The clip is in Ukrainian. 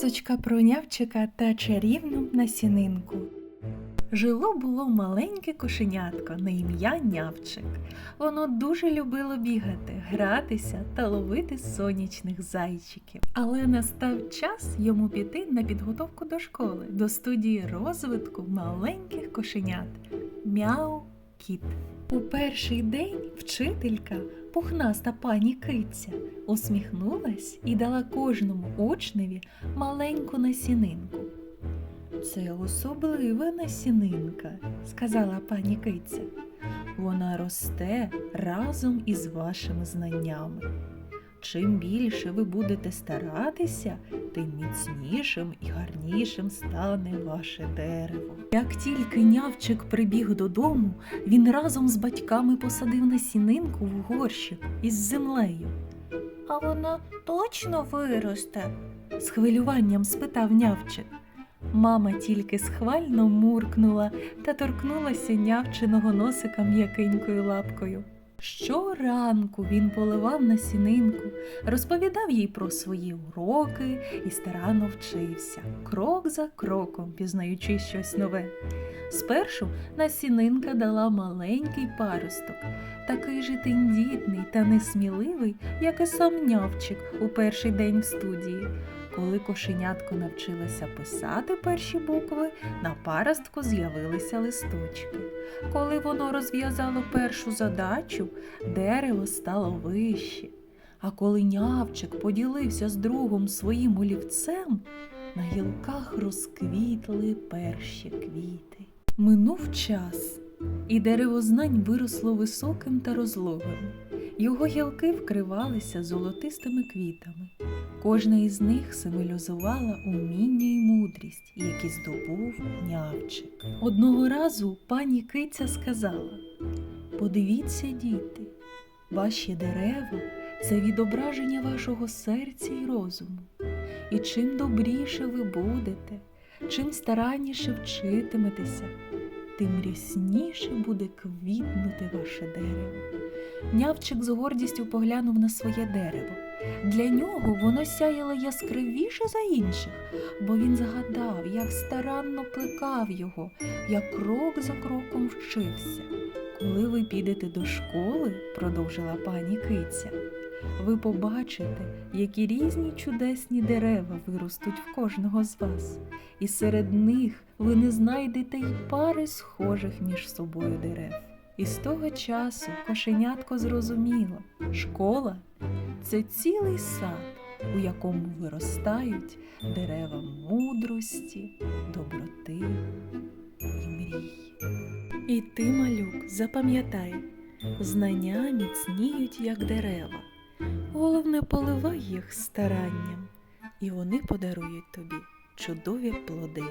Казочка про нявчика та чарівну насінинку. Жило було маленьке кошенятко на ім'я Нявчик. Воно дуже любило бігати, гратися та ловити сонячних зайчиків. Але настав час йому піти на підготовку до школи, до студії розвитку маленьких кошенят. Мяу кіт. У перший день вчителька, пухнаста пані киця, усміхнулась і дала кожному учневі маленьку насінинку. Це особлива насінинка, сказала пані киця. Вона росте разом із вашими знаннями. Чим більше ви будете старатися, тим міцнішим і гарнішим стане ваше дерево. Як тільки нявчик прибіг додому, він разом з батьками посадив насінинку в горщик із землею. А вона точно виросте? з хвилюванням спитав нявчик. Мама тільки схвально муркнула та торкнулася нявчиного носика м'якенькою лапкою. Щоранку він поливав насінинку, розповідав їй про свої уроки і старанно вчився, крок за кроком пізнаючи щось нове. Спершу насінинка дала маленький паросток, такий же тендітний та несміливий, як і сам нявчик у перший день в студії. Коли кошенятко навчилося писати перші букви, на паростку з'явилися листочки. Коли воно розв'язало першу задачу, дерево стало вище. А коли нявчик поділився з другом своїм олівцем, на гілках розквітли перші квіти. Минув час, і дерево знань виросло високим та розлогим. Його гілки вкривалися золотистими квітами. Кожна із них символізувала уміння й мудрість, які здобув нявчик. Одного разу пані киця сказала: Подивіться, діти, ваші дерева це відображення вашого серця і розуму. І чим добріше ви будете, чим старанніше вчитиметеся, тим рясніше буде квітнути ваше дерево. Нявчик з гордістю поглянув на своє дерево. Для нього воно сяяло яскравіше за інших, бо він згадав, як старанно плекав його, як крок за кроком вчився. Коли ви підете до школи, продовжила пані киця, ви побачите, які різні чудесні дерева виростуть в кожного з вас, і серед них ви не знайдете й пари схожих між собою дерев. І з того часу кошенятко зрозуміло, школа це цілий сад, у якому виростають дерева мудрості, доброти і мрій. І ти, малюк, запам'ятай, знання міцніють, як дерева. Головне, поливай їх старанням, і вони подарують тобі чудові плоди.